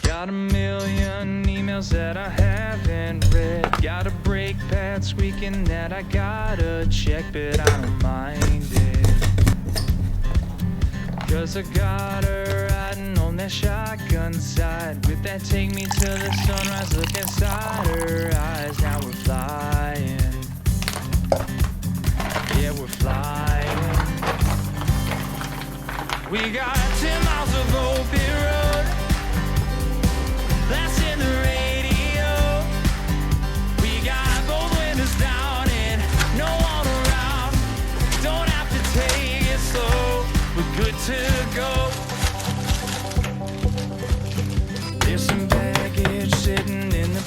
Got a million emails that I haven't read. Got a brake pad squeaking that I gotta check, but I don't mind it. Cause I got her riding on that shotgun side. With that, take me to the sunrise. Look inside her eyes. Now we're flying. Yeah, we're flying. We got 10 miles of road.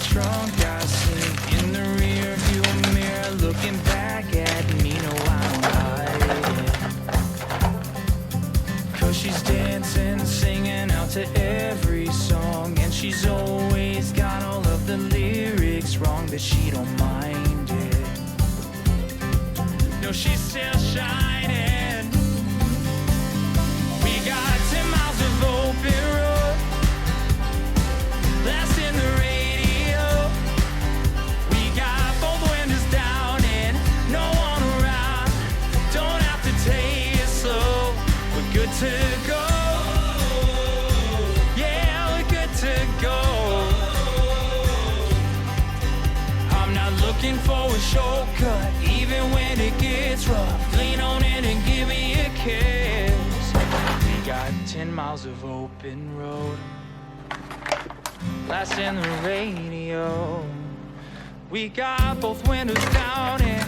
Trunk. I see in the rear view mirror, looking back at me. No, I'm hiding. Cause she's dancing, singing out to every song. And she's always got all of the lyrics wrong, but she don't mind it. No, she's still shining. To go. Yeah, we're good to go. I'm not looking for a shortcut, even when it gets rough. Lean on in and give me a kiss. We got 10 miles of open road. Last in the radio. We got both windows down and.